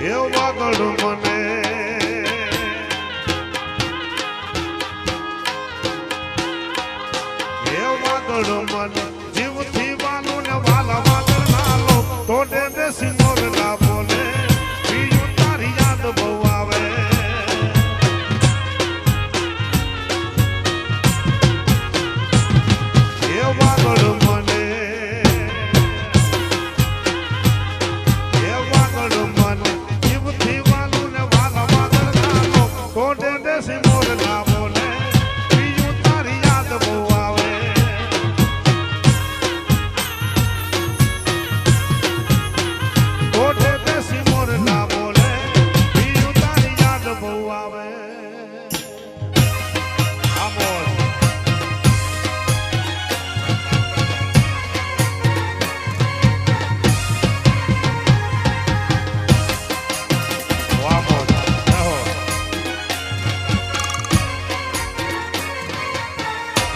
એ વાગડ મને. એ વાગડ મને.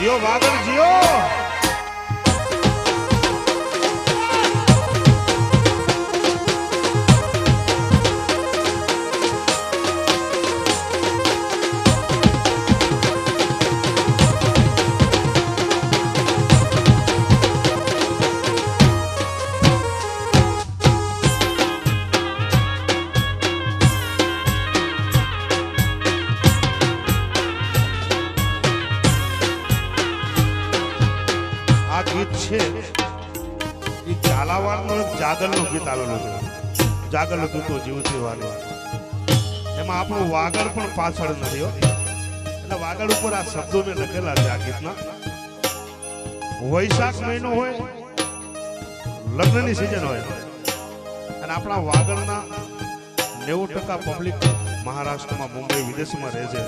જીઓ વાગર જીઓ. ગીત છે. એ ઝાલાવાડનું જાગરનું ગીત આવેલું છે. જાગરનું ગીતો જીવતી વાની એમાં આપણું વાગડ પણ પાછળ નથી એટલે વાગડ ઉપર આ શબ્દો મેં લખેલા છે આ ગીતના. વૈશાખ મહિનો હોય, લગ્નની સિઝન હોય. અને આપણા વાગડના નેવું ટકા પબ્લિક મહારાષ્ટ્રમાં, મુંબઈ, વિદેશમાં રહે છે.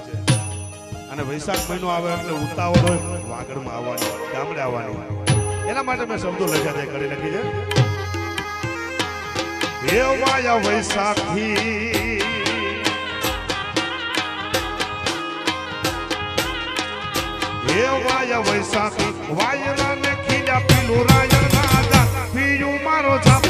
અને વૈશાખ મહિનો આવે એટલે ઉતાવળ હોય વાગડમાં આવવાની, ગામડે આવવાની. એના માટે મેં શબ્દો લખ્યા કરી લખી છે. હે માયા વૈશાખી હે માયા વૈશાખી વાયરા ને ખીલ્યા પીલું રાજા પીયું મારો છાપ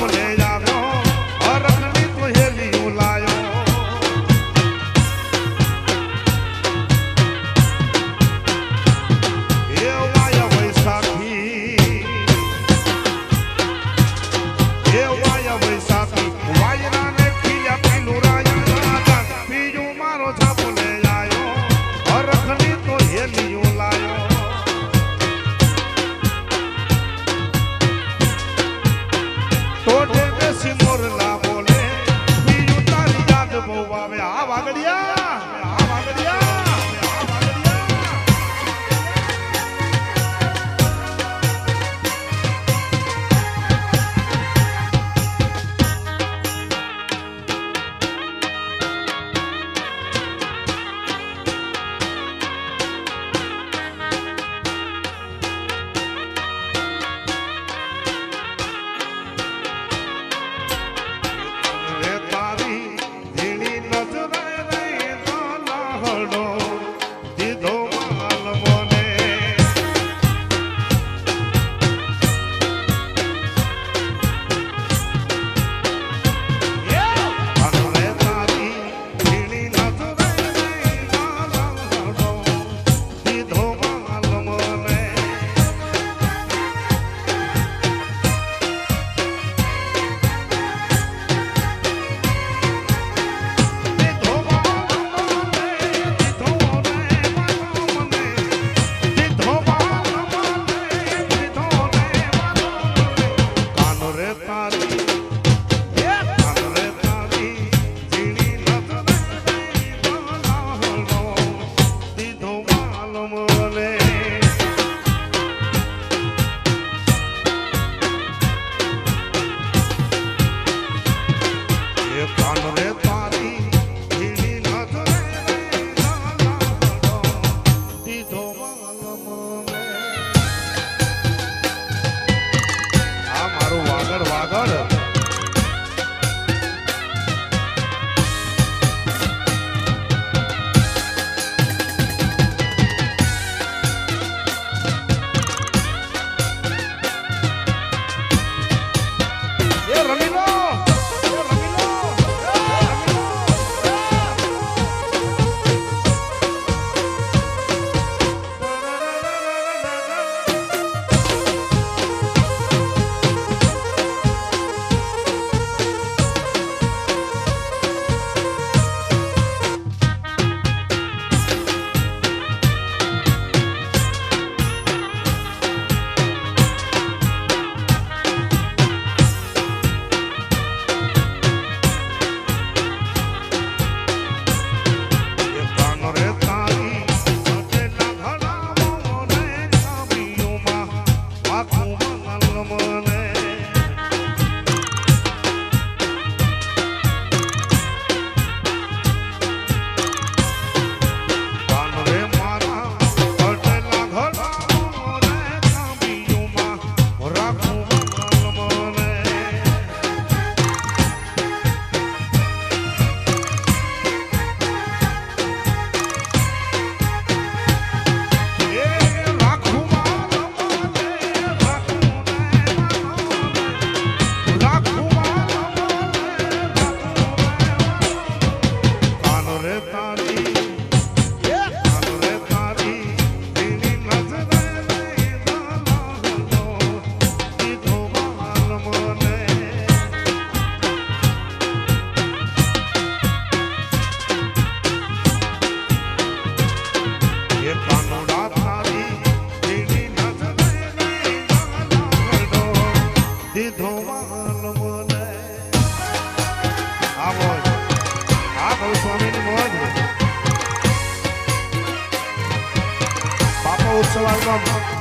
Satan also album.